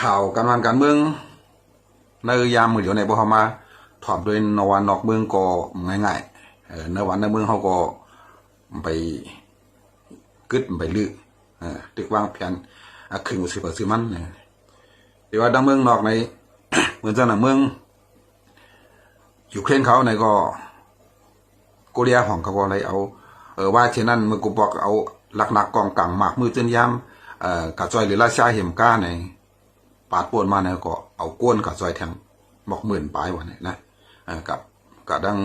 ข่าวการวันการเมืองในยามมือเดียวในบ่เฮามาถอดโดยนวันนอกเมืองก็ง่ายๆเออในวันในเมืองเฮาก็ไปกึดไปลือออตึกวางแผนอะครึ่งสิบซื้อมันเออแต่ว่าดังเมืองนอกในเหมือนจังหนังเมืองยูเครนเขาในก็โกเรียของเขาก็เลยเอาเออว่าเช่นนั้นเมื่อกูบอกเอาหลักๆกองกลางหมากมือเตือนยามเอ่อกะจอยหรือราชาเห็มก้าใน ปาดปวนมาเนี่ยก็เอาก้นกะจอยแทงบอกหมื่นปลายวันนี้นะเออกับดัง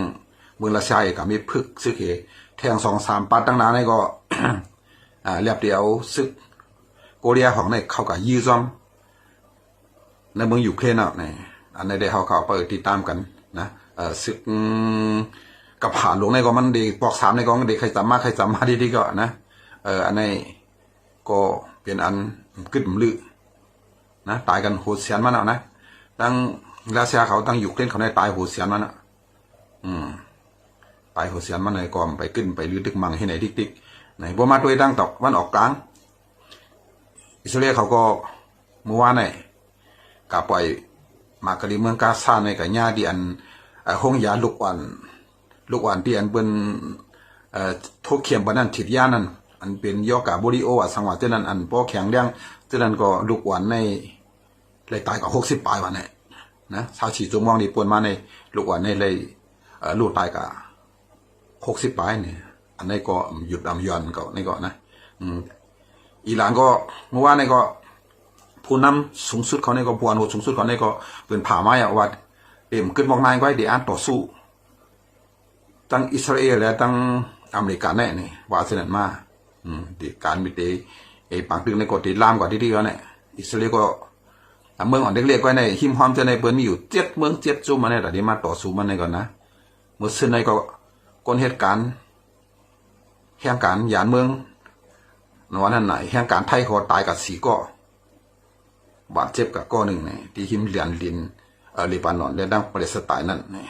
เมืองราชาเอกกับมีพึกซึกเหแทงสองสามปัดตั้งนานนี่ก็อ่าเรียบเดียวซึกโกเรียของในเข้ากับยื้อซ้อมในเมืองอยู่เครนอะในอันในได้เขาเขาไปติดตามกันนะเออซึกกับผ่านหลวงในก็มันดีปอกสามในก็มันดีใครจำมาใครจำมาดีดีก็นะเอออันในก็เป็นอันกึดมลือ นะตายกันโหดเสียนมันเอานะตั้งราชาเขาตั้งอยู่เคล่นเขาในตายโหดเสียนมันอะ อืมตายโหดเสียนมันเลยก็ไปขึ้นไปลือดึกมังให้ไหนดิกดิกไหนบ่มาด้วยตั้งตอกวันออกกลาง อิสราเอลเขาก็เมื่อวานนี่กาปล่อยมากรีเมืองกาซาในกับญาดีอันเอ่อห้องยาลูกอ่อนลูกอ่อนที่อันเป็นทุกเขียมปานนั้นถิดยานั้นอันเป็นยอกาบริโออะสังวะเทนั้นอันพอแข็งแรงเทนั้นก็ลูกอ่อนใน เลยตายกับหกสิบปลายวันเนี่ยนะชาวฉีจงมองนี่ปวนมาในลูกอ่อนในเลยเอ่อลูกตายกับหกสิบปลายเนี่ยอันนี้ก็หยุดอำยอนก็นี่ก็นะอืมอิหร่านก็เมื่อวานนี่ก็ผู้นำสูงสุดเขาในก็ผู้อันสูงสุดเขาในก็เป็นผ่าไม้อะว่าเอ็มขึ้นบอกนายไว้เดี๋ยวอ่านต่อสู้ตั้งอิสราเอลและตั้งอเมริกาแน่นี่ว่าเสนนมาอืมดีการมีเตไอ้ปังตึงในกฎติดลามกว่าที่ที่แล้วเนี่ยอิสราเอลก็ เมืองอ่อนเล็กๆไว้ในหิมหอมจะในเปิ้นมีอยู่เจ็ดเมืองเจ็ดจุ่มมาในแต่ที่มาต่อสู้มันในก่อนนะเมื่อซึ่งในก็ก้นเหตุการณ์แห่งการหยานเมืองนวันนั้นไหนแห่งการไทยเขาตายกับสีก็บาดเจ็บกับก้อหนึ่งเนี่ยที่หิมเหลียนลินเออเลบานอนและดังปาเลสไตน์นั่นนี่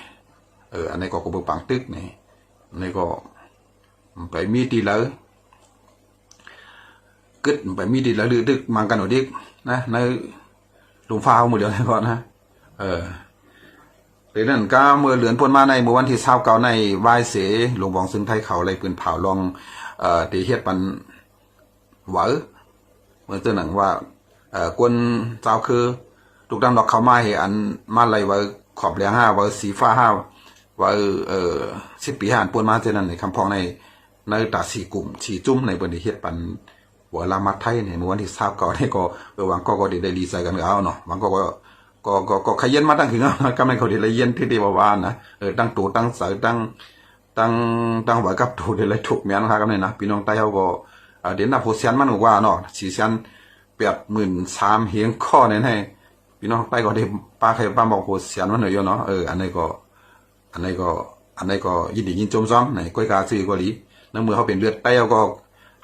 เอออันนี้ก็กบปังตึกนี่นนี้ก็ไปมีตีแล้วกึดไปมีตีแล้วลือดึกมังกันหนดิกนะใน ลุมฟ้าหมดเดียวเลยก่อนนะเออเรื่องนั้นก็เมื่อเหลือนพ้นมาในเมื่อวันที่เช้าเก่าในวายเสหลวงบองซึ่งไทยเขาเลยปืนเผาลองเอ่อตีเฮ็ดปันหวอเมื่อนเจ้าหนังว่าเอ่อกวนเจ้าคือทุกดังดอกเขามาเหอันมาเลยว่าขอบเหลืองห้าว่าสีฟ้าห้าว่าเออสิบปีหานปวนมาเท่านั้นในคำพองในในตาสีกลุ่มสีจุ้มในบริเฮ็ดปัน วลามัดไทยในเมื่อวันที่ทราบก่อนนี่ก็เออวังก็ก็ได้ดีใจกันกับเอาเนาะวังก็ก็ก็ก็ก็ขยันมาตั้งถึงเอานะก็ไม่เขาได้เลยเย็นที่ที่ว่าวานะเออตั้งตัวตั้งเสาตั้งตั้งตั้งไว้กับตัวได้ลยถูกเมียนครับกันเนี่ยนะพี่น้องใต้เขาก็เอ่อเดี๋ยวนับโพเซียนมันกว่าเนาะสีเซียนแปดหมื่นสามเฮียงข้อเนี่ยให้พี่น้องใต้ก็ได้ป้าใครป้าบอกโหเสียนวันหน่อยเนาะเอออันนี้ก็ อันนี้ก็ อันนี้ก็ยินดียินจมซ้อมไหนก้อยกาซื้อก็หลีนั่นเมื่อเขาเป็นเลือดไต้เขาก็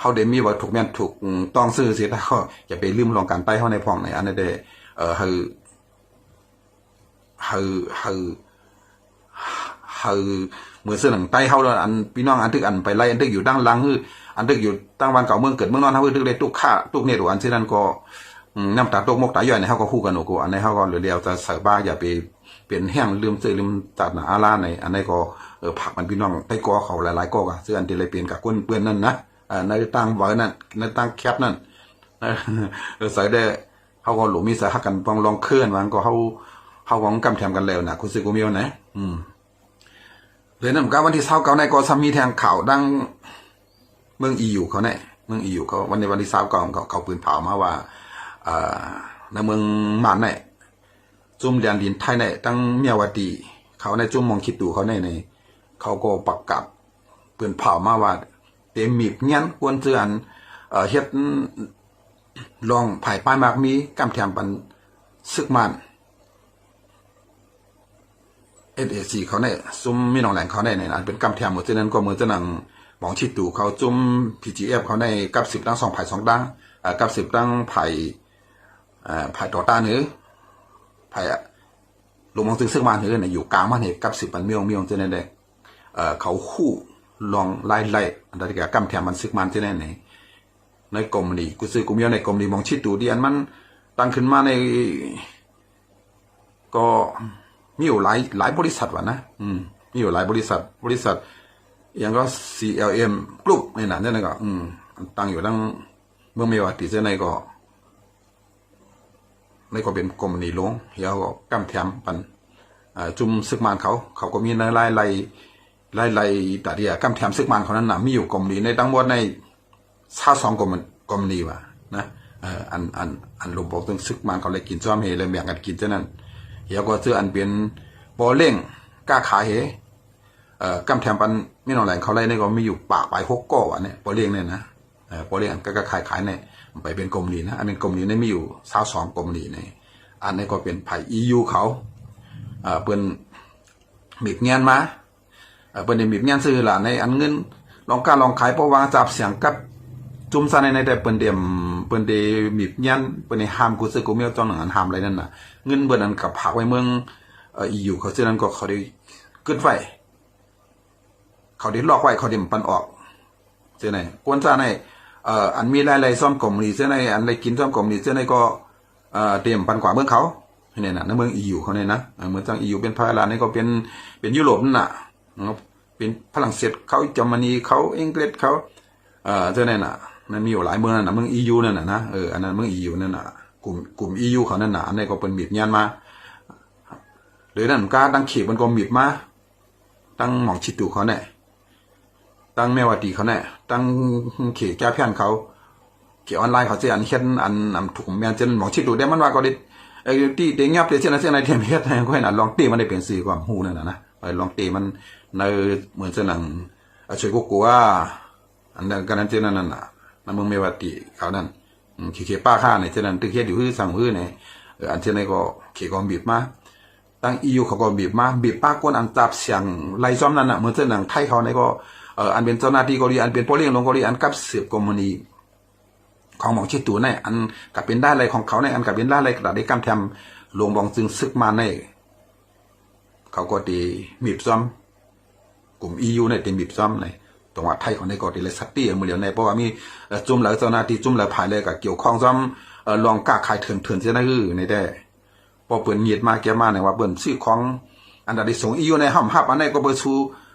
เขาได้มีว่าถูกแม่นถูกต้องซื้อสียแต่ก็อย่าไปลืมลองการไต้เขาในพ่องในอันนี้ได้เออคือคือคือคือเหมือนเสื้อหนังไต้เขาแล้วอันพี่น้องอันทึกอันไปไล่อันทึกอยู่ดั้งลังคืออันทึกอยู่ตั้งวันเก่าเมืองเกิดเมืองนอนเขาคือทึกเลยตุกข่าตุกเนี่ยอันเช่นนั้นก็น้ำตาตกมกตาย่อยในเฮาก็คู่กันโอ้กูอันในเฮาก็เหลือเดียวจะใส่บ้าอย่าไปเปลี่ยนแห้งลืมซื้อลืมตัดหนาอาลาในอันนี้ก็เออผักมันพี่น้องไต้กอเขาหลายๆกอก็ซื้ออันที่เลยเปลี่ยนกับก้นเปื้อนนั่นนะ ในตั้งไว้นั่นในตั้งแคปนั่นออใส่ได้เฮาก็หลูมีสาหักกันลองลองเคลื่อนวางก็เฮาเฮาของกำแถมกันแล้วนะคุณซื้อกูมีวันไหนอืมเลยนั่นก็วันที่เช้าเก่าในก็ซ้ำมีแทงข่าวดังเมืองอีอยู่เขาเนี่ยเมืองอีอยู่เขาวันในวันที่เช้าเก่าเขาเขาปืนเผามาว่าอ่าในเมืองหมานเนี่ยจุ่มเรียนดินไทยเนี่ยตั้งเมียวดีเขาในจุ่มมองคิดดูเขาในในเขาก็ประกาศปืนเผามาว่า เต็มมีบเงี้ยนควรเจือนเอ่อเฮ็ดลองภายป้ายมากมีกำแถมปันซึกมันเอเอซีเขาเนี่ยซุ่มมีน้องแหลงเขาในในนั้นเป็นกำแถมหมดฉะนั้นก็เหมือนจะนังหมองชิดดูเขาจุ่มพีจีเอฟเขาในกับสิบดังสองไผ่สองดังอ่ากับสิบดังไผ่อ่าภายต่อต้านหรือภายลงมองซึ่งซึ่งมาหือเนี่ยอยู่กลางมันเหตุกับสิบปันเมียงเมียงเจนได้เอ่อเขาคู่ ลองไล่ไล่อันใดแก่กำแถมมันซึกมันเจนไหนในกรมนีกูซื้อกูเมียในกรมนีมองชิดดูดิอันมันตั้งขึ้นมาใน ก็มีอยู่หลายหลายบริษัทวะนะอืมมีอยู่หลายบริษัท บริษัทอย่างก็ CLM กลุ่มในนั้นเนี่ยนะก็ อืมตั้งอยู่ตั้งเมืองเมวาติเจ้าในก็ในก็เป็นกรมนีลงเฮียก็กำแถมปันจุมซึกมานเขา เขาก็มีในไล่ไล่ ไล่ไล่แต่เดียกำแถมซึกมานเขานั้นน่ะมีอยู่กรมนีในทั้งหมดในชาสองกรมกรมนีว่ะนะเอออันอันอันลมบอกถึงซึกมานเขาเลยกินซ้อมเฮเลยแบ่งกันกินเจ้านั้นเฮียก็ซื้ออันเป็นบอเล่งกล้าขายเฮเอ่อกำแถมปันไมีน้องแหล่งเขาไล่ในก็มีอยู่ปากไปหกก้อวะเนี่ยปอเลี้ยงเนี่ยนะเออปอเลี้ยงก็ก็ขายขายเนี่ยไปเป็นกรมหลีนะอันเป็นกรมหลีเนี่ยมีอยู่สาสองกรมหลีเนี่ยอันนี้ก็เป็นไผ่อียูเขาเอ่อเปิ้นมีบเงียนมา เอ่อเปิ้นได้มีบเงียนซื้อละในอันเงินลองการลองขายเพราะวางจับเสียงกับจุ่มซะในในแต่เปิ้นเดียมเปิ้นได้มีบเงียนเปิ้นได้ห้ามกูซื้อกูเมียวจอนหนังอันห้ามอะไรนั่นน่ะเงินเบิ้นนั้นกับผักไว้เมืองเอ่ออียูเขาซื้อนั้นก็เขาได้กึดไว้เขาได้ลอกไว้เขาได้ปันออกเจ้าไหนกวนซาในเอ่ออันมีหลายๆซ่อมกลมนี่เจ้าไหนอันไรกินซ่อมกลมนี่เจ้าไหนก็เอ่อเตรียมปันกว่าเมืองเขาเนี่ยนะในเมืองอียูเขาเนี่ยนะเมืองจังอียูเป็นพารานี่ก็เป็นเป็นยุโรปนั่นน่ะนะ เป็นฝรั่งเศสเขาเยอรมนีเขาอังกฤษเขาเอ่อเจ้าไหนน่ะ มันมีอยู่หลายเมืองนั่นน่ะเมืองอียูนั่นน่ะนะเอออันนั้นเมืองอียูนั่นน่ะกลุ่มกลุ่มอียูเขานั่นน่ะอันนี้ก็เป็นบีบยานมาหรือนั่นก็ตั้งเขียบมันก็บีบมาตั้งหมองชิตูเขาเนี่ยตั้งแม่วัตีเขาเนี่ยตั้งเขตแก้เพี้ยนเขาเกี่ยออนไลน์เขาเสียอันเขียนอันอันถูกแมนเจนหมองชิดดูได้มันว่าก็ดิไอ้ที่เตียงยับเตียงเสียนเสียนในเทียมเฮ็ดให้ก็ให้น่ะลองตีมันได้เป็นสื่ความหูนั่นน่ะนะไปลองตีมัน ในเหมือนเสนังช่วยกูกูว่าอันนั้นกันนั้นเจนั้นนั่นน่ะนั่นมึงแม่วัตีเขานั่นเขียป้าข้าเนี่ยเจนั้นตึกเฮ็ดอยู่ฮื้อสั่งฮื้อเนี่ยอันเจนั้นก็เขียกองบีบมาตั้งอียูเขาก็บีบมาบีบป้ากวนอันจับเสียงไล่ซ้อมนั่นน่ะเหมือนเส้นหนังไทยเขาในก็เอออันเป็นเจ้าหน้าที่เกาหลีอันเป็นโปรเลียงลงเกาหลีอันกับเสืบกรมนีของหมองชิดตูในอันกับเป็นได้อะไรของเขาในอันกับเป็นได้อะไรกระดาษได้กำแทำลงบองจึงซึกมาในเขาก็ดีบีบซ้อม กลุ่มยูในเป็นบีบซ้อมในตรงว่าไทยของในก็ดีเลยสัตตี้มือเดียวในเพราะว่ามีจุ่มหลายเจ้าหน้าที่จุ่มหลายภายเลยกับเกี่ยวข้องซ้อมเอ่อลองกล้าขายเถื่อนเถื่อนเสียนะคือในได้พอเปิดเงียดมาแกมาเนี่ยว่าเปิดซื้อของอันใดที่ส่งยูในห้องฮับอันไหนก็เปิดชู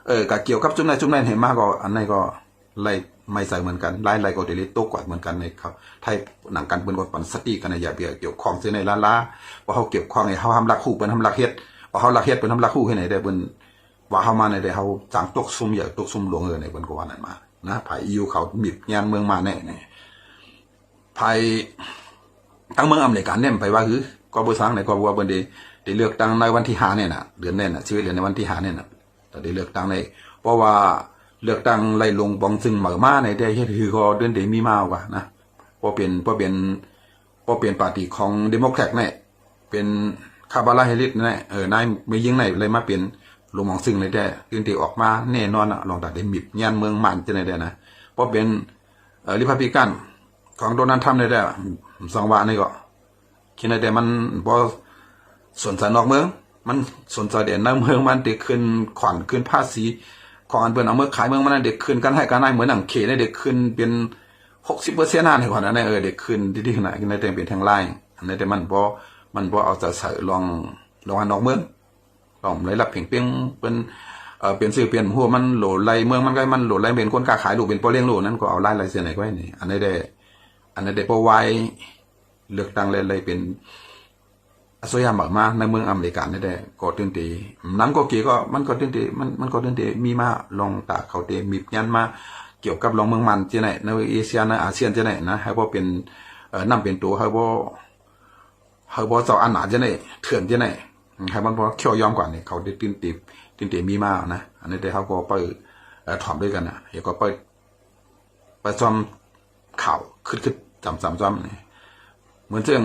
เออกับเกี่ยวกับจุดไหนจุดไหนเห็นมากก็อันไหนก็ไล่ไม่ใส่เหมือนกันไล่ไล่ก็เดลิโตกว่าเหมือนกันในเขาไทยหนังกันเปิ้นก็ปันสติกันในอย่าเบียเกี่ยวข้องซื้อในล้านล้าว่าเขาเกี่ยวข้องในเขาทำรักคู่เปิ้นทำรักเฮ็ดว่าเขารักเฮ็ดเปิ้นทำรักคู่ให้ไหนได้เปิ้น ว่าเขามาในได้เขาจางตกซุ่มอย่ตกซุ่มหลวงเออในบนกวานั่นมานะไผอีอยู่เขาบีบงานเมืองมาแน่เนี่ยไผทั้งเมืองอเมริกันเนี่ยไปว่าคือก็บริษัทไหนก็ว่าเบิ่นได้ได้เลือกตั้งในวันที่ห้าเนี่ยน่ะเดือนเนี่ยน่ะชีวิตเดือนในวันที่ห้าเนี่ยน่ะแต่ได้เลือกตั้งในเพราะว่าเลือกตั้งไล่ลงบองซึ่งเหมือมาในได้เฮ็ดคือก็เดือนเดมีมากว่านะเพราะเป็นเพราะเป็นเพราะเป็นปาร์ตี้ของเดโมแครตเนี่ยเป็นคาบาลาเฮลิสเนี่ยเออนายไม่ยิงไหนเลยมาเป็น ลงมองซึ่งเลยได้ตื่นตีออกมาแน่นอนอะลองตัดได้มิบยานเมืองมันจะไหนได้นะเพราะเป็นริพับลิกันของโดนัลด์ทรัมป์ได้ได้สองวานี่ก็คิดในแต่มันพอสนใจนอกเมือง มันสนใจเด่นในเมืองมันเด็กขึ้นขวัญขึ้นภาษีของอันเปินเอาเมื่อขายเมืองมันเด็กขึ้นกันให้กันได้เหมือนหนังเขนี่เด็กขึ้นเป็นหกสิบเปอร์เซ็นต์นั่นก่อนนะเออเด็กขึ้นที่ที่ขนาดในแต่เป็นทางไล่อันแต่มันพอมันพอเอาจะใส่ลองลองอันนอกเมือง ลองเลยรับเพียงเพียงเป็นเออเป็นสื่อเปลี่ยนหัวมันโหลไล่เมืองมันก็มันโหลไล่เป็นคนกล้าขายลูกเป็นปอเลี้ยงลูกนั้นก็เอาไล่ไล่เสียไหนก็ไว้นี่อันนี้ได้ อันนั้ได้เพราะไว้เลือกตั้งเลยเลยเป็นอสยามากมาในเมืองอเมริกันนี่ได้ก็ตื่นตีน้ำก็เกี่ก็มันก็ตื่นตีมันมันก็ตื่นตีมีมาลองตาเขาเตมียันมาเกี่ยวกับลองเมืองมันที่ไหนในเอเชียในอาเซียนที่ไหนนะให้ว่าเป็นเอ่อนำเป็นตัวให้ว่าให้ว่าเจ้าอันหนาที่ไหนเถื่อนที่ไหน ให้มันพอเขี่ยวยอมกว่านี่เขาได้ตื่นตีตื่นตีมีมากนะอันนี้ได้เขาก็ไปถอมด้วยกันนะเดี๋ยวก็ไปไปซ้อมข่าวขึ้นขึ้นจำจำจำนี่เหมือนเรื่อง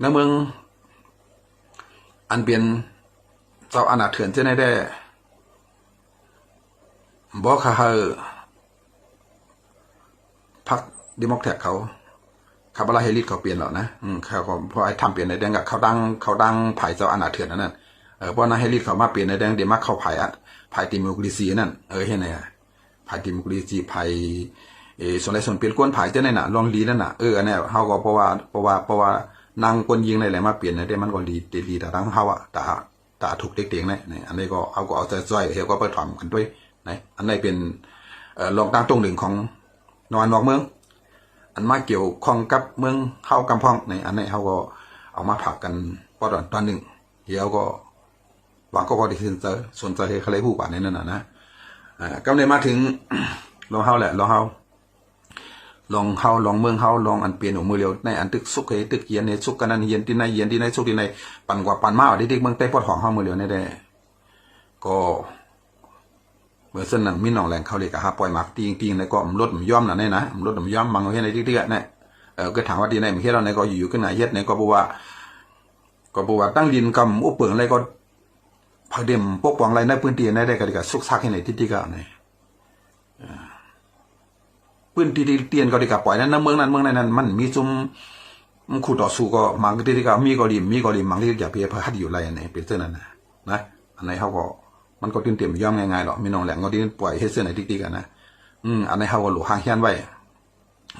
ในเมือง อันเป็นเจ้าอาณาเถื่อนเจ้าไหนได้บอกเขาพักดิโมแครตเขา คาบาลาเฮลิสเขาเปลี่ยนแล้วนะอืมเขาก็พอไอ้ทำเปลี่ยนในแดงกับเขาดังเขาดังผ่ายเจ้าอาณาเถื่อนนั่นเออพราะนั้นเฮลิสเขามาเปลี่ยนในแดงเดมาเข้าผ่ายอะผ่ายติโมกรีซีนั่นเออเห็นไหมอะพายดิโมกรีซีพายเออส่วนไรส่วนเปลี่ยนกวนผายเจ้าเนี่ยน่ะลองลีนั่นน่ะเอออันเนี้ยเฮาก็เพราะว่าเพราะว่าเพราะว่านางกวนยิงในแหละมาเปลี่ยนในได้มันก็ลีตีลีแต่ทั้งเฮาอะแตาตาถูกเด็กๆเนี่ยนี่อันนี้ก็เอาก็เอาใจจ้อยเฮาก็ไปถอมกันด้วยนะอันนี้เป็นเออลองตั้งตรงหนึ่งของนอนนอกเมือง อันมาเกี่ยวข้องกับเมืองเฮากำพองในอันนี้เฮาก็เอามาผักกันพอตอนตอนหนึ่งเดี๋ยวก็วังก็ก็ได้สนใจสนใจให้ใครผู้ป่าในนั้นนะนะกำเนิดมาถึงลองเฮาแหละลองเฮาลองเฮาลองเมืองเฮาลองอันเปลี่ยนของมือเร็วในอันตึกสุกเฮตึกเย็นในสุกกันนั้นเย็นที่ในเย็นที่ในสุกที่ในปั่นกว่าปั่นมาเอาที่เมืองใต้ปอดของเฮามือเร็วในได้ก็ เมื่อเส้นนั้นมีหนองแหล่งเขาเลยกะฮะปล่อยหมักตีงตีงในก็มนลดมย่อมน่ะในนะมันลดมย่อมมังเอาให้ในที่เดียเนี่ยเออก็ถามว่าดีในมันเฮ็ดเราในก็อยู่ๆขึ้นไหนเฮ็ดในก็บอกว่า ก็บอกว่าตั้งดินกำอุปเปิงอะไรก็พอเดมปกป้องอะไรในพื้นที่ในได้ก็ดีก็สุกซักให้ในที่ที่ก็ในพื้นที่ที่เตียนก็ดีกับปล่อยนั้นนะเมืองนั้นเมืองนั้นมันมีซุมมันคู่ต่อสู้ก็มังที่ที่ก็มีก็ดีมีก็ดีมังที่อย่าเพียเพื่อฮัดอยู่ไรอันไหนเป็นเส้นนั้นนะนะอันไหนเขาก็ มันก็ตื่นเต้นย่อมง่ายๆหรอกมีน้องแหลงก็ดีปล่อยให้เส้นไหนติ๊กๆกันนะอืมอันไหนเขาก็หลูห่างเฮียนไว้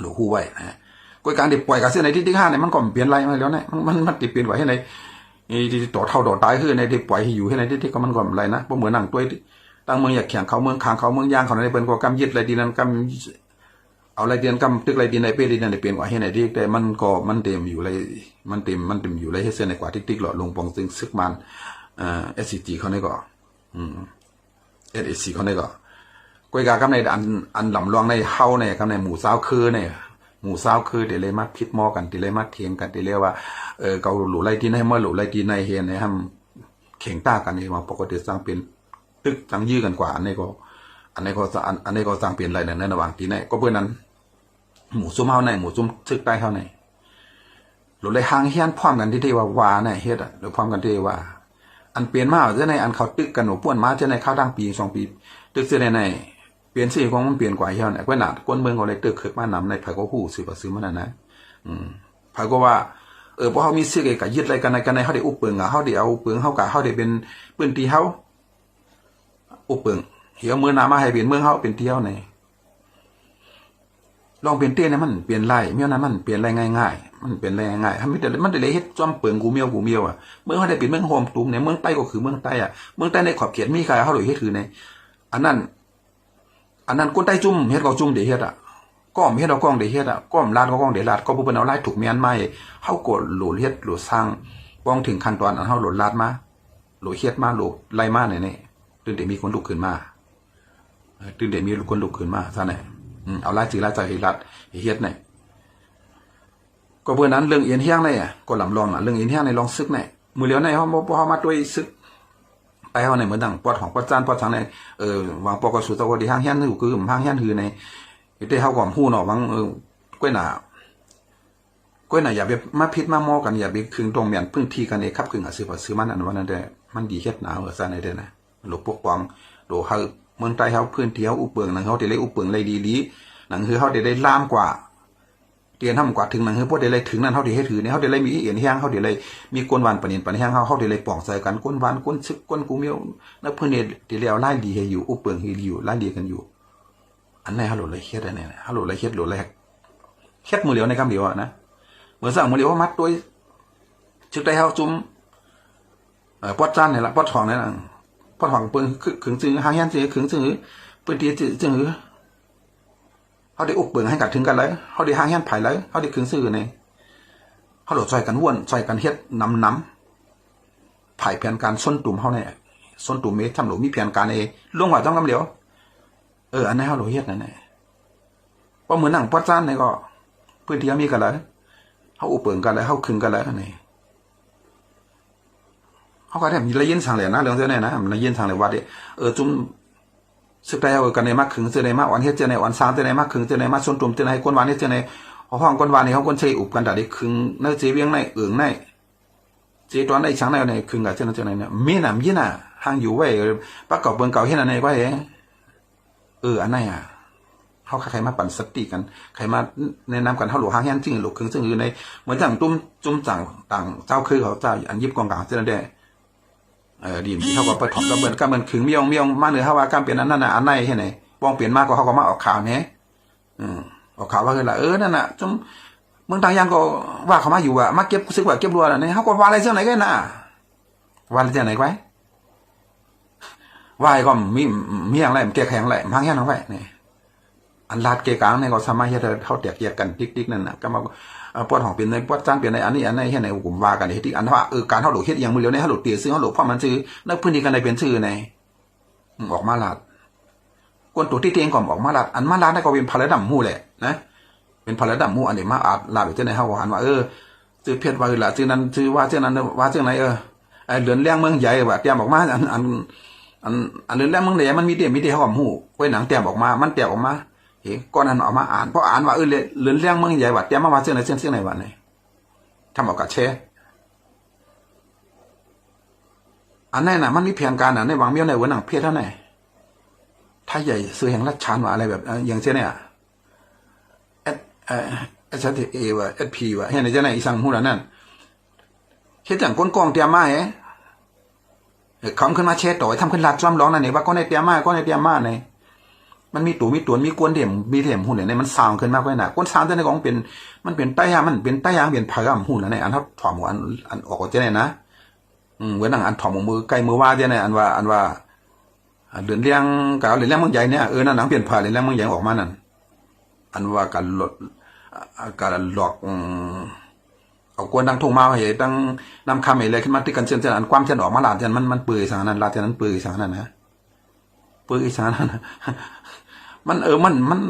หลูคู่ไว้นะก็การที่ปล่อยกับเส้นไหนติ๊กๆห้าเนี่ยมันก็เปลี่ยนไรมาแล้วเนี่ยมันมันมันติดเปลี่ยนไว้ให้ไหนที่ต่อเท่าต่อตายคือในที่ปล่อยให้อยู่ให้ในที่ก็มันก็ไรนะเพราะเหมือนนั่งตัวตั้งเมืองอยากแข่งเขาเมืองขางเขาเมืองย่างเขาในเป็นก็กำยึดอะไรดีนั้นกำเอาอะไรเดียนกำตึกอะไรดีในเป้ดีในเปลี่ยนกว่าให้ไหนที่แต่มันก็มันเต็มอยู่เลยมันเต็มมันเต็มอยู่เลยให้เส้นในกว่าติ๊กติ๊กหลอดลงปองซึงซึกมันเอ่อเอสซีจีเขาในก็อืมเอสซีเขาใน ก็กวยกากำในอันอันหลำรองในเฮาในกำในหมู่สาวคือในหมู่สาวคือเดี๋ยวเลยมาพิดมอกันเดี๋ยวเลยมาเถียงกันเดี๋ยวเลยว่าเออเกาหลูไรที่ในเมื่อหลูไรที่ในเฮียนในทำเข่งต้ากันนี่มาปกติสร้างเป็นตึกจังยื้อกันกว่าอันนี้ก็ อันนี้ก็อันอันนี้ก็สร้างเปลี่ยนอะไรในระหว่างที่ไหนก็เพื่อนนั้น หมูซุ้มเฮาในหมูซุ้มซึกใต้เฮาในหรือเลยหางเฮียนพร้อมกันที่ที่ว่าวาในเฮ็ดอะหรือพร้อมกันที่ว่า อันเปลี่ยนมาเจ้าในอันเขาตึกกันหนูป้วนมาเจ้าในข้าวดังปีสองปี ตึกเจ้าในในเปลี่ยนสีของมันเปลี่ยนกว่าเฮียเนี่ยก็หนาก้นเมืองก็เลยตึกเคิกมานำในไผก็ฮู้ซื้อบ่ซื้อมันนะนะอืมไผก็ว่าเออพอเฮามีซื้อก็ยึดอะไรกันในกันในเฮาได้อุปเปิงอะเฮาได้เอาเปิงเฮากะเฮาได้เป็นปืนตีเฮาอุปเปิงเหี่ยวมือหนามาให้เป็นเมืองเฮาเป็นเที่ยวใน ลองเปลี่ยนเตี้ยนะมันเปลี่ยนไรเมียวนั้นมันเปลี่ยนไรง่ายๆมันเปลี่ยนไรง่ายๆถ้าไม่แต่มันได้เลยเฮ็ดจอมเปิงกูเมียวกูเมียวอะเมืองเขาได้เป็นเมืองโฮมตุ้มเนี่ยเมืองใต้ก็คือเมืองใต้อะเมืองใต้ในขอบเขตมีใครเขาหรือเฮ็ดคือในอันนั้น อันนั้นคนใต้จุ่มเฮ็ดก็จุ่มเดี๋ยวเฮ็ดอะก้อมเฮ็ดเอาก้องเดี๋ยวเฮ็ดอะก้อมลาดก็ก้องเดี๋ยวลาดก็ผู้เป็นเอาไล่ถูกเมียนไม่เฮากดหลุดเฮ็ดหลุดสร้างป้องถึงขั้นตอนอันเฮาหลุดลาดมาหลุดเฮ็ดมาหลุดไล่มาเนี่ยเนี่ตื่นเดี๋ยวมีคนลุกขึ้นมาตื่นเดี๋ยวมีคนลุกขึ้นมาซะเนี่ย เอาไล่จือไล่ใจให้รัดเฮ็ดเนี่ยก็เพื่อนั้นเรื่องเอียนเฮียงเนี่ยก็ลำลองอะเรื่องเอียนเฮียงในลองซึกเนี่ยมือเหลียวในเขาบ่เขามาด้วยซึกไปเขาในเหมือนดังปอดของปอดจานปอดทางในเออวางปอกสุตะวดีห้างเฮียนอยู่คือห้างเฮียนคือในอยู่ที่เขาก่อมหู้เนาะวางเออกล้วยหนากล้วยหนาอย่าไปมาพิษมามอกันอย่าไปคึงตรงเมียนพึ่งทีกันเองครับคึงอะซื้อบ่ซื้อมันอันวันนั้นแต่มันดีเฮ็ดหนาวเออซะในเด้อนะหลบปกป้องโดเฮา เมืองใต้เฮาพื้นที่เฮาอุปเปิงหนังเฮาได้เลยอุปเปิงเลยดีๆนังคือเฮาได้ได้ล่ามกว่าเตียนทำกว่าถึงหนั้นคือพวกเดเลยถึงนั้นเขาเดให้ถือเนี่ยเขาเดเลยมีเอียนแห้งเขาเดเลยมีก้นวานปนียนปะแห้งเขาเขาเดเลยป่องใส่กันก้นวานก้นซึกก้นกูเมียวนักเพื่อนเนี่ยเดเลยเอาไล่ดีให้อยู่อุปเปิงให้อยู่ไล่ดีกันอยู่ อันไหนฮัลโหลเลยเฮ็ดอันไหนฮัลโหลเลยเฮ็ดโหลแรกเฮ็ดมือเหลียวในคำเดียวนะเหมือนสั่งมือเหลียวมัดด้วยชึกได้เขาจุ้มเอ่อปอดจานเนี่ยละปอดทองเนี่ยละ ปอดทองเปิ้งขึงจึงหางยันจึงขึงจึงเปิ้นตีจึงเขาได้อุกเบิ่งให้กันถึงกันเลยเขาได้หางแห่นไผ่เลยเขาได้คืนซื้อในเขาหลดซอยกันว่วนซอยกันเฮ็ดน้ำน้ำไผ่แผนการส้นตุ่มเขาเนี่ยส้นตุ่มเมทำหลมีแผนการเอล่วงว่าต้องกำเหลียวเอออันนี้นเขาหลเฮ็ดนั่นแหละเพราะเหมือนหนังปอดจ้านเนี่ยก็พื้นที่มีกันเลยเขาอุกเบิ่งกันเลยเขาคืนกันเลยนี่ เขาก็ได้มีระยินสังเลยนะเรื่องเจ้าเนี่ยนะมันระยินสังเลยว่าเดเออจุ่มสึกได้เอากันในมากขึงเจอในมากวันเฮ็ดเจอในวันสามเจอในมากขึงเจอในมากส่วนตุ่มเจอในก้นวันเฮ็ดเจอในห้องก้นวันในี่เขาก้นเชยอุบกันแต่ได้ขึงในเจเวียงในเอืองในเจตอนในช้างในในขึงกับเจอในเจอในเนี่ยมีน่ะมีน่ะห่างอยู่ไว้ประกอบเบิ่งเก่าเฮ็ดอันไหนก็เองเอออันไหนอะเขาใครมาปั่นสติกันใครมาแนะนำกันเฮาหลวงห้างแฮนจริงหลวงขึงซึ่งอยู่ในเหมือนจังตุ้มจุ่มจังต่างเจ้าคือเขาเจ้าอันยิบกองกลางเจอในได้ เออดีมที่เขาก็ไปถอดก็เหมือนก็เหมือนขึงเมียองเมียองมาเหนือเขาว่าการเปลี่ยนอันนั้นน่ะอันไหนเห็นไหนป้องเปลี่ยนมากกว่าเขาก็มาออกข่าวเนี้ยออืมเอาข่าวว่าคือละเออนั่นน่ะจมเมืองต่างอย่างก็ว่าเขามาอยู่อะมาเก็บซึกว่าเก็บรัวน่ะเนี่ยเขาก็ว่าอะไรเจ้าไหนกันน่ะว่าอะไรเจ้าไหนไว้ว่าไอ้ก็มีมีอย่างไรมันแก้แข็งไรมังแค่นั้นไว้เนี่ยอันลาดเกกลางเนี่ยก็สามารถที่จะเขาแตกแยกกันติ๊กๆนั่นน่ะก็มา ปวดของเป็นในปวดจ้างเป็นในอันนี้อันนี้เฮ็ดในกลุ่มว่ากันเฮ็ดที่อันว่าเออการเฮาหลเฮ็ดอย่างมือเดียวในเฮาหลเตียซื้อเฮาหลเพราะมันชื่อในพื้นที่กันในเป็นชื่อในออกมาลาดกวนตัวที่เตียงก่อนออกมาลาดอันมาลาดได้ก็เป็นพลัดำหู้แหละนะเป็นพลัดำหู้อันนี้มาอาจลาดไปเจ้าในเฮาว่าอันว่าเออชื่อเพชรว่าออล่ะชื่อนั้นชื่อว่าชื่อนั้นว่าชื่อไหนเออไอ้เหลือนเลี้ยงเมืองใหญ่ว่าเตรียมออกมาอันอันอันอันเหลือนเลี้ยงเมืองใหญ่มันมีเดียมีเดียเฮาก็หู้ไว้หนังเตรียมออกมา มันเตรียมออกมา เฮ้ก่อนนั้นออกมาอ่านเพราะอ่านว่าเออเลือนเลี้ยงเมืองใหญ่ว่าเตรียมมาว่าเชื่อไหนชื่อชื่อไหนว่าไหนทำออกกับเชอันนั้นน่ะมันมีแผนการอะในวางเมียวในวันหนังเพียเท่าไหร่ถ้าใหญ่ซื้อแห่งรัชชานว่าอะไรแบบอย่างเช่นเนี่ยเอสเอ่อเอสเอว่าเอสพีว่าเห็นไหมเจ้าไหนอีสังหูนั่นเฮ็ดอย่างก้นกองเตรียมมาเอ๋คำขึ้นมาเช็ดต่อยทำขึ้นลัดจ้อมร้องนั่นเนี่ยว่าก็ในเตรียมมาก็ในเตรียมมาเนี่ย มันมีตัวมีตัวมีกวนเดี่ยมมีเดี่ยมหุ่นเนี่ยมันสาวขึ้นมากไว้น่ะกวนสาวเจ้าในของเป็น มันเป็นใต้ยางมันเป็นใต้ยางเป็นพายามหุ่นแล้วเนี่ยอันทับถอมหัวอันอันออกก็เจ้าเนี่ยนะอืมเว้นอันอันถอมมือใกล้มือว่าเจ้าเนี่ยอันว่าอันว่าเดือนเลี้ยงกาวเดือนเลี้ยงเมืองใหญ่เนี่ยเออนั่นหนังเปลี่ยนผ่าเดือนเลี้ยงเมืองใหญ่ออกมานั่นอันว่าการหลดอ่าการหลอกเอากวนดังทุ่งมาเหตุดังนำคำอะไรขึ้นมาที่กันเช่นเช่นอันความเช่นออกมาหลาดเช่นมันมันเปื่อยสางนั้นลาดเช่นนั้นเปื่อยสางนั้นนะเปื่อยสางนั้นนะ มันเออมันมัน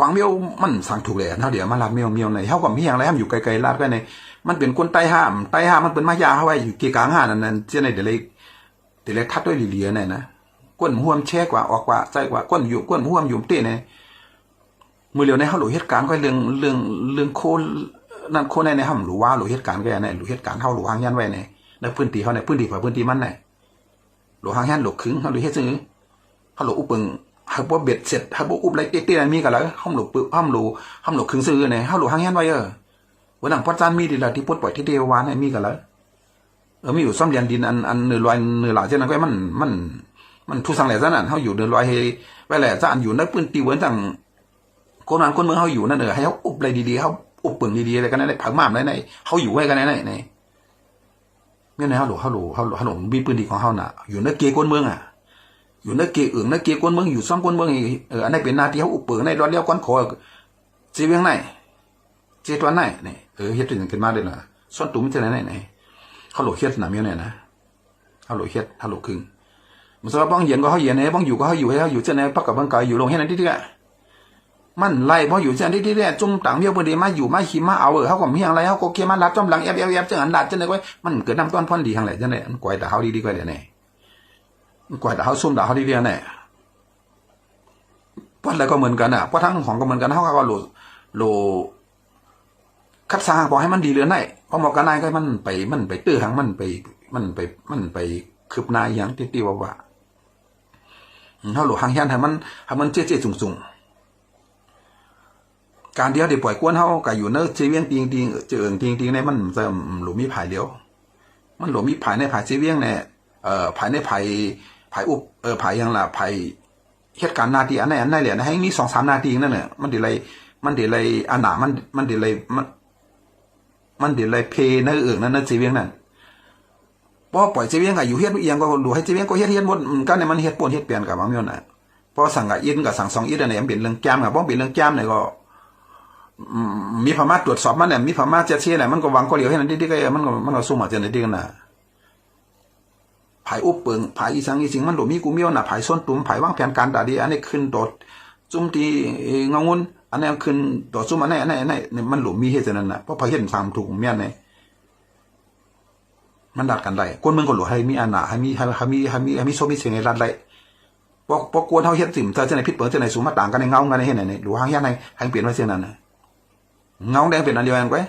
วางเมียวมันสั่งถูกเลยเท่าเดี๋ยวมาลาเมียวเมียวในเท่ากับมีอย่างไรห้ามอยู่ไกลๆลาดไปในมันเป็นคนใต้ห้ามใต้ห้ามมันเป็นมายาเข้าไว้อยู่เกียกลางห้านั่นนั่นเจ้าในเดี๋ยวเลยเดี๋ยวเลยทัดด้วยลีเลียเนี่ยนะก้นห่วมแช่กว่าออกกว่าใจกว่าก้นอยู่ก้นห่วมอยู่เต้เนี่ยมือเดียวในเขาหลุดเหตุการณ์ก็เรื่องเรื่องเรื่องโคนั่นโคในในห้ามหรือว่าหลุดเหตุการณ์ก็ในหลุดเหตุการณ์เขาหลุดหางยันไว้ในในพื้นที่เขาในพื้นที่ฝ่าพื้นที่มันในหลุดหางยันหลุขึงเขาหลุเหตุซื้อเขาหลุอุปึง หากว่าเบ็ดเสร็จหากว่าอุบไรเตี้ยๆมีกันแล้วห้องหลบปึห้องหลบห้องหลบคึงซื้อเนี่ยห้องหลบห้างแยันไว้เออวันหลังพัดจานมีดีละที่ปลดปล่อยที่เดียววานเนี่ยมีกันแล้วเออมีอยู่ซ่อมเรียนดินอันอันเนื้อลอยเนื้อหลาเช่นนั้นก็มันมัน มันทุสังแหล่ซะนั่นเขาอยู่เนื้อลอยให้ไว้แหละจะอันอยู่ในปืนตีเหมือนจังคนนั้นคนเมืองเขาอยู่นั่นเออให้เขาอุบอะไรดีๆเขาอุบปึงดีๆอะไรกันนั่นผักหมามอะไรไหนเขาอยู่ไว้กันนไหนไหนเมื่อไหร่เขาหลบเขาหลบเขาหลบเขาหลบมีปืนดีของเขาน่ะ อยู่ในเกย์คนเมืองอะ อยู่ในเกอื่นในเกกวนเมืองอยู่ซ่อมกวนเมืองอีเอออันนี้เป็นนาที่เขาอุปเปิงในรอดเลี้ยวก้อนคอจีเวียงไหนเจตัวไหนนี่เออเฮ็ดถึงขึ้นมาเลยล่ะซ่อนตุ้มจะไหนไหนไหนเขาหลเฮ็ดหนาเมียเนี่ยนะเขาหลเฮ็ดเขาหลคึงมันสำหรับบ้องเย็นก็เขาเย็นเนี่ยบ้องอยู่ก็เขาอยู่ให้เขาอยู่เจ้าไหนพักกับบ้องกายอยู่ลงให้นั่นที่ที่มันไล่พออยู่เจ้าที่ที่เนี่จุ่มต่างเมียวพอดีมาอยู่มาขี่มาเอาเออเขาก็มีอะไรเขาก็เคียมาลัดจอมหลังแอบแอบแอบจังอันลัดจังไหนไว้มันเกิดน้ำต้นพ่นดีทางไหนจังไหนมันกวยแต่เขาดีดีกว่าเดี๋ยวนี้ กว่าเขาซุ่มดาเขาดีเดียวเนี่ยวัดอะไรก็เหมือนกันอะวัดทั้งของก็เหมือนกันเขาก็โหลโหลคัดสร้างบอกให้มันดีเรือนได้พอหมอกกันนายก็มันไปมันไปตื้อหังมันไป มันไปมันไปคืบหนายอย่างที่ตีว่าว่าเขาหลหางยันให้มันให้มันเจ๊เจ๊จุงจุงการเดียวเดี๋ยวปล่อยกวนเขาก็อยู่เนื้อเจียงติงติงเจิงติงติงในมันจะหลุมีผายเดียว มันหลุมีผายในผายเจียงเนี่ยเอ่อภายในภาย ภายอุบเออภายยังละภายเหตุการณ์นาทีอันไหนอันไหนเหรียญให้มีสองสามนาทีนั่นเนี่ยมันเดี๋ยวเลยมันเดี๋ยวเลยอันหนามันมันเดี๋ยวเลยมันมันเดี๋ยวเลยเพนั่นเอื่นนั่นนั่นจีเวียงนั่นพอปล่อยจีเวียงอะอยู่เฮ็ดเอียงก็ดูให้จีเวียงก็เฮ็ดเฮ็ดหมดก็เนี่ยมันเฮ็ดปนเฮ็ดเปลี่ยนกับบางย่างน่ะพอสั่งกับอินกับสั่งสองอินอันไหนมันเป็นเรื่องแก้มกับบ้องเป็นเรื่องแก้มเนี่ยก็มีพม่าตรวจสอบมันเนี่ยมีพม่าเจ๊เชี่ยเนี่ยมันก็วางก็เหลียวให้นั่นที่ที่ก็มันก็มันก็สู้มาเจนในที่กันน่ะผายอุปเปิงผายอีสังอีสิงมันหลมีกูเมียวน่ะผายส้นตุ้มผายวางแผนการตาดีอันนี้ขึ้นตดจุ่มตีเงางุนอันนี้ขึ้นตดจุ่มอันนี้อันนี้อันนี้มันหลมีเหตุนั้นน่ะเพราะพอเห็นสามถูกเมียนเนี่ยมันดัดกันได้คนเมืองก็หลวให้มีอันน่ะให้มีให้มีให้มีให้มีโซมีเสียงในรัดได้พอพอกวนเฮาเฮ็ดสิ่งเธอจะไหนพิษเปิดจะไหนสูงมาต่างกันในเงากันในเฮ็ดไหนหรือหางยันในให้เปลี่ยนไว้เสียงนั้นเงาแดงเป็นอันเดียวกันไว้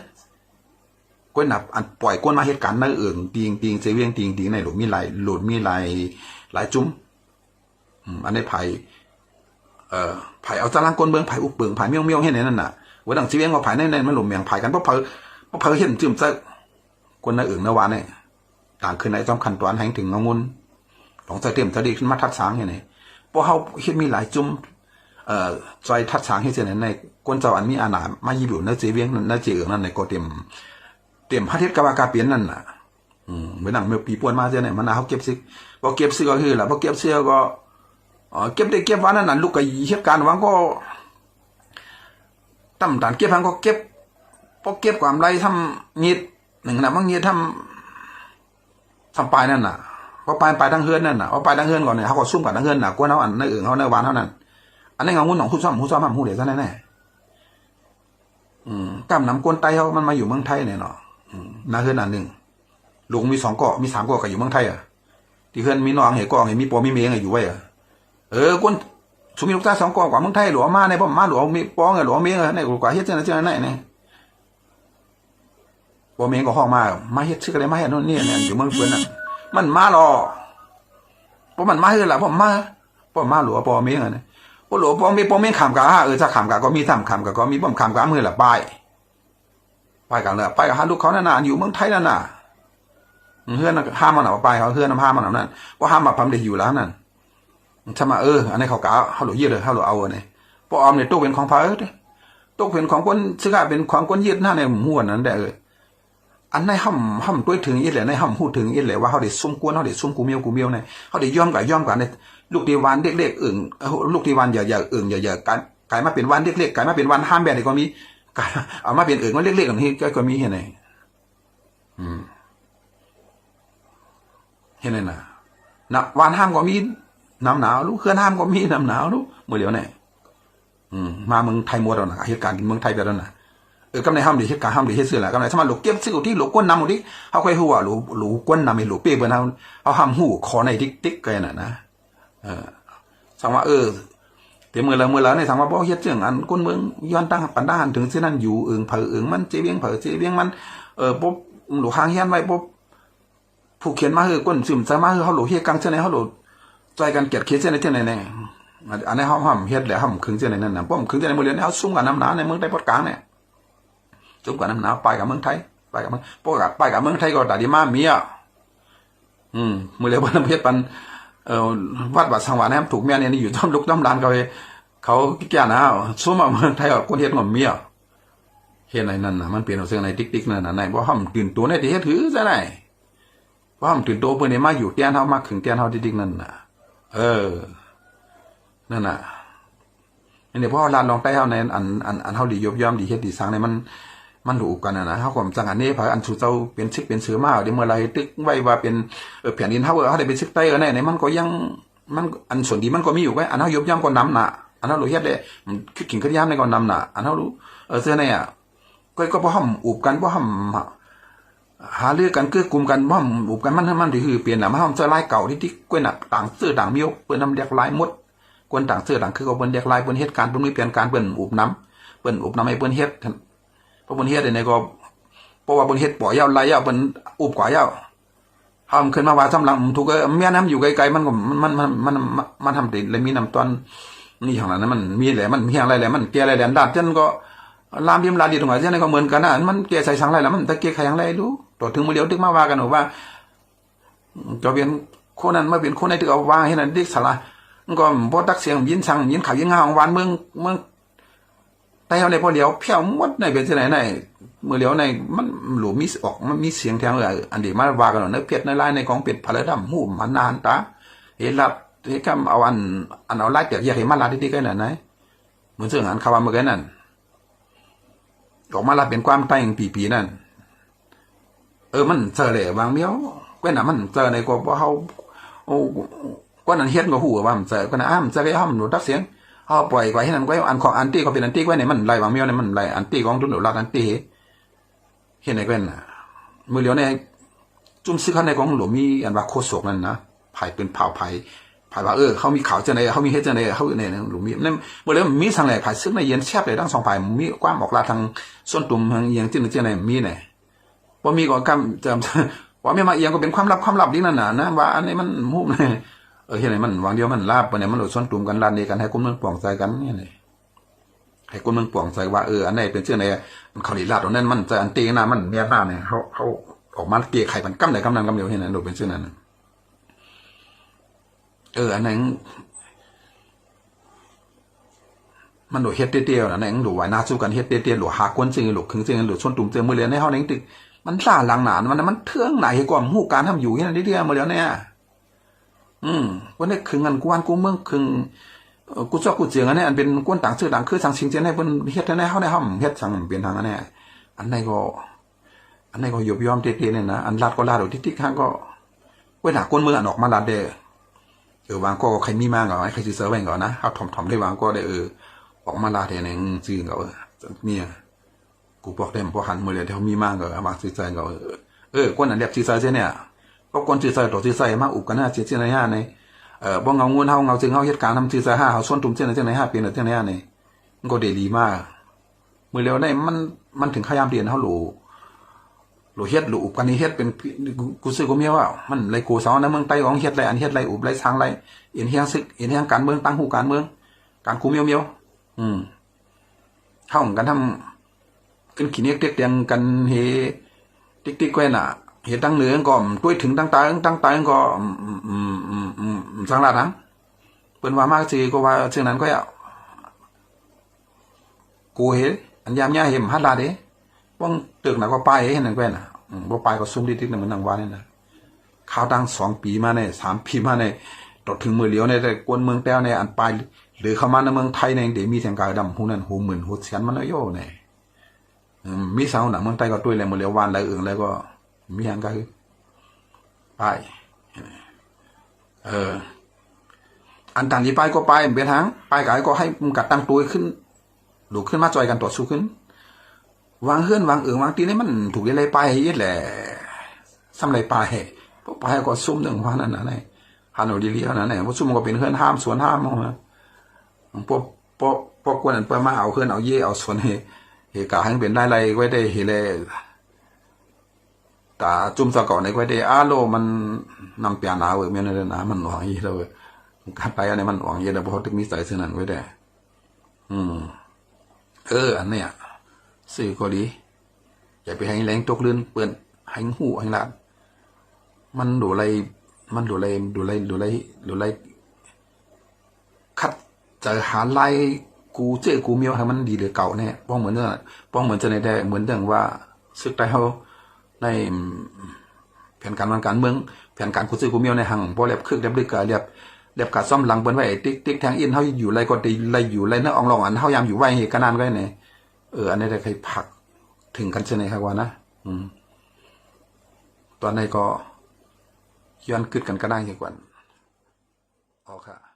ก้นหนับอันปล่อยก้นมาเหตุการณ์นั่นเอื่นตีงตีงเซเวียงตีงตีงในหลุมมีหลายหลุมมีหลายหลายจุ้มอันนี้ไผ่เอ่อไผ่เอาตารางก้นเบืองไผ่อุบเบืองไผ่เมี่ยงเมี่ยงให้ในนั่นน่ะวันดังเซเวียงว่าไผ่ในในมันหลุมเมียงไผ่กันเพราะเพอเพราะเพอเห็นจืมเจก้นนั่นอื่นวานเนี่ยต่างขึ้นในจอมขันตอนแห่งถึงงงุนหลงใจเต็มจะดีขึ้นมาทัดสางอย่างนี้เพราะเขาเห็นมีหลายจุ้มเอ่อจอยทัดช้างให้เจนในก้นเจ้าอันมีอาณามายีบุนเนเจเวียงเนเจเอืองนั่นในก็เตรียม เตรียมพระเทศกบากาเปลี่ยนนั่นน่ะอืมเหมือนหนังเมื่อปีปวนมาเจาไหนมันนาเขาเก็บซิพอเก็บซิก็คือแหละพอเก็บเสื้อก็อ๋อเก็บได้เก็บวันนั้นน่ะลูกก็เหตุการณ์วังก็ตั้มตานเก็บพังก็เก็บพอเก็บความไรทำเงียดหนึ่งนะมันเงียดทำทำปลายนั่นน่ะพอปลายปลายทั้งเฮือนนั่นน่ะพอปลายทั้งเฮือนก่อนเนี่ยเขาก็ซุ่มกับทั้งเฮือนน่ะกวนเขาอันในอื่นเขาในวานเท่านั้นอันนี้เงาหุ้นของหุ้นซ่อมหุ้นซ่อมห้ามหุ้นเดี๋ยวซะแน่ๆอืมกำนำกวนไตเขามันมาอยู่เมืองไทยเนี่ยเนาะ นาเฮือนอันหนึ่งลุงมีสองเกาะมีสามเกาะก็อยู่เมืองไทยอะที่เพื่อนมีน้องเห็นเกาะเห็นมีปอมีเมงอยู่ไว้อะเออคนสมีลูกตาสองเกาะกว่าเมืองไทยหลวงมาในบ่มาหลวงมีปองหลวเมงในกว่าเฮ็ดจังจังไหนเนี่ยปอเมงก็ห้องมามาเฮ็ดชื่ออะไรมาเฮ็ดโน่นนี่เนี่ยอยู่เมืองเพื่อนน่ะมันมาหรอเพราะมันมาเฮือละผมมาเพราะมาหลวงปอเมงอะเนี่ยพอหลวปอเมงปอเมงขามกะเออถ้าขามกะก็มีทำขามกะก็มีบ่มขามกะมือละป้าย ไปกันเลยไปกับหาลูกเขานั่นน่ะอยู่เมืองไทยนั่นน่ะเพื่อนห้ามมันเอาไปเขาเพื่อนห้ามมันเอานั่นก็ห้ามมาพัมเด็อยู่แล้วนั่นถ้ามาเอออันนี้เขากะเขาหลุดยืดเลยเขาหลุดเอาเนี่ยพอออมเนี่ยตกเป็นของพระเออตกเป็นของคนซึ่งเป็นของคนยืดหน้าในหัวนั้นได้เอออันในห้ำห้ำตัวยถึงอีแหละในห้ำพูดถึงอีแหละว่าเขาได้ซุ่มกวนเขาได้ซุ่มกูเมียวกูเมียวเนี่ยเขาได้ย่อมกับย่อมกันเนี่ยลูกดีวันเด็กๆอื่นลูกดีวันอย่าอย่าอื่นอย่าอย่ากลายกลายมาเป็นวันเด็กๆกลายมาเป็นวันห้ามแบบนี้ก็มี เอามาเป็นอื่นวันเล็กๆอย่างนี้ก็มีเห็นไหมอืมเห็นไหมนะนะวานห้ามก็มีน้ำหนาวลูกเคลื่อนห้ามก็มีน้ำหนาวลูกเมื่อเดียวนี่ยอืมมาเมืองไทยหมดแล้วนะเหตุการณ์กินเมืองไทยไปแล้วนะเออกำไรห้ามดีเหตุการณ์ห้ามดีเหตุเสื่อแหละกำไรสมัยลูกเก็บซื้อที่หลูกก้นนำดที่เขาเคยหัวลูกลูกก้นนำให้ลูเปี้ยเบอร์เขาเขาห้ามหูคอในติ๊กติ๊กกันน่ะนะเออสังว่าเออ เดี๋ยวเมื่อแล้วเมื่อแล้วในสังว่าบ่เฮ็ดเรื่องอันก้นเมืองย้อนตั้งปันด้านถึงเส้นนั้นอยู่เอิงเผอเอิงมันเจเวียงเผอเจเวียงมันเออปุ๊บหลูกหางเฮียนไว้ปุ๊บผู้เขียนมาคือก้นซึมใส่มาคือเขาหลูเฮ็ดกังเช่นไหนเขาหลูใจกันเกลียดเขียนเช่นไหนเช่นไหนแน่อันนี้เขาห้ามเฮ็ดแล้วห้ามขึงเช่นไหนนั่นน่ะป้อมขึงเช่นไหนมือเรียนเขาซุ่มกับน้ำหนาในเมืองไทยปอดกลางเนี่ยซุ่มกับน้ำหนาไปกับเมืองไทยไปกับเมืองปกติไปกับเมืองไทยก็แต่ดีมาเมียอืมมือเรียนวันเฮ็ดปัน วัดวัดสังวานแฮมถูกเมียเนี่ยอยู่ต้อมลุกต้อมลานเขาเขาแก่นะซุ่มกับเมืองไทยก็คนเฮ็ดกับเมียเฮ็ดไหนนั่นน่ะมันเปลี่ยนเอาเสื้อในติ๊กๆนั่นน่ะในบ่ห้ามตื่นตัวในที่เฮ็ดถือซะไหนว่ามันตื่นโตเพื่อนนี่มาอยู่เตียนเฮามาขึงเตียนเฮาดิ๊กๆนั่นน่ะ เออ นั่นน่ะอันนี้เพราะลานลองใต้เฮาในอันอันอันเฮาดียบยอมดีเฮ็ดดีสร้างในมัน มันถูกันนะนะเฮาความจังอันนี้พาอันสู่เจ้าเป็นชิกเป็นเสือมาเดี๋ยวเมื่อไรตึกไว้ว่าเป็นเออแผ่นดินเฮาเฮาได้เป็นชิกใต้เออในมันก็ยังมันอันส่วนดีมันก็มีอยู่ไว้อันเฮายบย่อมก็น้ำหน่ะอันเฮารู้เฮ็ดได้คิดกินขึ้นยามในก็น้ำหน่ะอันเฮารู้เออเสื้อในอะก็ก็บ่อห่ำอุบกันบ่อห่ำหาเรื่องกันเกื้อกลุ่มกันว่าบุบกันมันมันที่คือเปลี่ยนหน่ะมาห้องเสื้อลายเก่าที่ที่กวนหน่ะต่างเสื้อต่างมิวเปิ้นน้ำเรียกลายมดกวนต่างเสื้อต่างคือก็เปิ้นเรียกลายเปิ้นเฮ็ดการณ์เปิ้นมีเปลี่ยนการเปิ้นอุบน้ำเปิ้นอุบน้ำให้เปิ้นเฮ็ด เพราะเปิ้นเฮ็ดเนี่ยก็เพราะว่าเปิ้นเฮ็ดปล่อยยาวลายยาวเปิ้นอุบกว่ายาวห้ามขึ้นมาว่าสำหลังถูกแม่น้ำอยู่ไกลๆมันก็มันมันมันมันทำติดเลยมีน้ำตอนนี่อย่างนั้นมันมีแหละมันมีอะไรแหละมันแก่อะไรแหละดาดจนก็ลามพิมลาดีตรงไหนเช่นก็เหมือนกันนะมันเกยใส่สังไรแล้วมันตะเกียใครยังไรรู้ตัวถึงมือเดียวถึงมาว่ากันว่าจะเป็นคนนั้นมาเป็นคนในที่เอาว่าให้นั่นดิสละก็พอตักเสียงยินสั่งยินข่าวยินงาของวานเมืองเมือง แต่เอาในพอเดียวเพี้ยวมดในเป็นที่ไหนในมือเดียวในมันหลูมีออกมันมีเสียงแทงเลยอันเดียมาว่ากันเนื้อเพชรในลายในของเป็ดผาเลดำหูมันนานตาเห็นลับเห็นคำเอาอันอันเอาลายเปียกอยากเห็นมันลาที่ที่กันไหนเหมือนเสื่องอันคำว่าเมื่อกี้นั่นออกมาละเป็นความใต้งปีปีนั่นเออมันเจอเลยบางเมียวก็น่ะมันเจอในก็บ่เฮาโอ้ก็นั้นเฮ็ดก็ฮู้ว่ามันเจอก็น่ะอ้ามเจอไปห้ามหนูตักเสียง เฮาปล่อยไว้ให้นั่นไว้อันของอันตี้ก็เป็นอันตี้ไว้ในมันไล่บางเมียวในมันไล่อันตี้ของตุนหลักอันตี้เฮ็ดในก็น่ะมือเหลียวในจุ่มซื้อข้างในของหลวงมีอันว่าโคศกนั่นนะไผเป็นเผาไผไผว่าเออเขามีข่าวจังได๋เขามีเฮ็ดจังได๋เขาเนี่ยหลวงมีนั่นบ่แล้วมีสังแหล่ไผซึ่งในเย็นแซ่บเลยทั้งสองฝ่ายมีความออกลาทางส่วนตุ่มทางเอียงที่นึงจังได๋มีแน่บ่มีก็กำจะว่าไม่มาเอียงก็เป็นความลับความลับนี่นั่นน่ะนะว่าอันนี้มันฮู้เเออเฮ็ดให้มันวางเดียวมันลาบไปเนี่ยมันหลุดส่วนตุ่มกันลานนี้กันให้คนเมืองป่องใจกันนี่นี่ให้คนเมืองป่องใจว่าเอออันไหนเป็นเชื่อไหนมันเขาดีลาดตรงนั้นมันจะอันตีหน้ามันเมียหน้าเนี่ยเขาเขาออกมาเกลี่ยไข่มันกำไหนกำนั้นกำเดียวเห็นไหมดูเป็นเชื่อนั้นเอออันนั้นมันหลุดเฮ็ดเตี้ยๆนะเนี่ยหลุดไหวหน้าสู้กันเฮ็ดเตี้ยๆหลุดหากวนจริงหลุดขึงจริงหลุดชนตุ่มเจอมือเรียนในเฮาเนี่ยตึกมันซ่าหลังหนานมันมันเทื่องไหนกว่าหูการทำอยู่อย่างนี้เดียวมาแล้วเนี่ย อืมวันนี้ขึงกันกวนกูเมืองขึงเอ่อกูชอบกูเจียงอันนี้อันเป็นกวนต่างชื่อต่างคือสังชิงเจนให้เพิ่นเฮ็ดในเฮาในห้องเฮ็ดสังเปลี่ยนทางอันนี้อันไหนก็ อันไหนก็ยบยอมเตี้ยๆเนี่ยนะอันลาดก็ลาดติ๊กๆข้างก็เว้นหากวนมืออันออกมาลาดเด้อเออวางก็ใครมีมากเหรอใครซื้อเซอร์ไว้ก่อนนะเอาถมถมๆได้วางก็ได้เออออกมาลาดเทนงซื้อก็เออเมียกูบอกได้พอหันมือเลยเดี๋ยวมีมากเหรอวางซื้อใจก็เออเออคนนั้นเรียกซื้อใจเสียเนี่ย ก็คนซื้อใจต่อซื้อใจมาอุบกันหน้าเสียเสียในห้าในเออบ่เงาเงินเฮาเงาจึงเฮาเหตุการณ์ทำซื้อใจห้าเฮาส่วนตุ่มเสียในเสียในห้าเป็นเสียในห้าในมันก็เดลีมากมือเร็วได้มันมันถึงขยามเรียนเฮาหลูหลูเฮ็ดหลูอุบกันนี่เฮ็ดเป็นกูซื้อกูเมียว่า มันไรกูสอนนะเมืองไต้ของเฮ็ดไรอันเฮ็ดไรอุบไรทางไรเอ็นเฮียงซึกเอ็นเฮียงการเมืองตั้งหูการเมืองการคุมเมียวเมียวอืมเท่ากันทำกันขี้เนียเตียกเตียงกันเฮติ๊กติ๊กแกว้น่ะ เฮตั้งเหนือก็ด้วยถึงตั้งตายตั้งตายก็สังลาดนะเปิ้นว่ามากสิก็ว่าเช่นนั้นก็อะกูเฮอันยามย่าเห็มฮัดลาเด้ป้องตึกน่ะก็ไปเห็นนั่นแกว้น่ะอืมบ่ไปก็ซุ่มติ๊กๆนั่นมันนังวานี่นะข้าวตั้งสองปีมาเนี่ยสามปีมาเนี่ยตดถึงมือเหลียวเนี่ยแต่กวนเมืองแต้วเนี่ยอันไปหรือเข้ามาในเมืองไทยเนี่ยเดี๋ยวมีเสียงกายดำหูนั่นหูหมื่นหูเสียนมันเลยโย่เนี่ยมีสาวหนังเมืองไทยก็ตุ้ยเลยมือเหลียววานอะไรอื่นแล้วก็ มีอย่างก็คือไปเอออันต่างที่ไปก็ไปเป็นทางไปกายก็ให้มึงกัดตั้งตัวขึ้นหลุกขึ้นมาจอยกันต่อสู้ขึ้น วางเฮือนวางเอืองวางตีนี่มันถูกอะไรไปยึดแหละซ้ำไรปลายพวกปลายก็ซุ่มหนึ่งว่านั่นนะไงฮันโนดีเลียนั่นไงพวกซุ่มก็เป็นเพื่อนห้ามสวนห้ามมั้งนะพวกพวกพวกกวนนั้นเปิดมาเอาเพื่อนเอาเย่เอาสวนเฮเฮกาให้เป็นได้ไรไว้ได้เฮเลย ตาจุ่มสะกอในไว้ได้อาโลมันนำเปียนาเวเมียนเลยนะมันหวังยี่เลยการไปอันนี้มันหวังยี่เลยเพราะตึกนิสัยเส้นนั้นไว้ได้อืม เออ อันเนี้ยสื่อก็ดี อย่าไปให้แรงตกลื่นเปื่อนให้หูให้ลาดมันดูอะไรมันดูอะไรดูอะไรดูอะไรดูไรคัดเจอหาไล่กูเจอกูเมียวให้มันดีหรือเก่าเนี่ยป้องเหมือนเรื่องป้องเหมือนจะในได้เหมือนเรื่องว่าซึกได้เขา ในแผนการวางการเมืองแผนการกูซื้อกูเมียวในหังพอเรียบคึกเรียบดึกกะเรียบเรียบกะซ่อมหลังเปิ้นไว้ติ๊กติ๊กแทงอินเขาอยู่ไรก็ดีไรอยู่ไรเนื้อองรองอันเขายามอยู่ไว้เหตุกันนานก็ได้เนี่ยเอออันนี้ได้ใครผักถึงกันเช่นไหนครับว่านะอืมตอนนี้ก็ย้อนกึดกันก็ได้ดีกว่าอ๋อค่ะ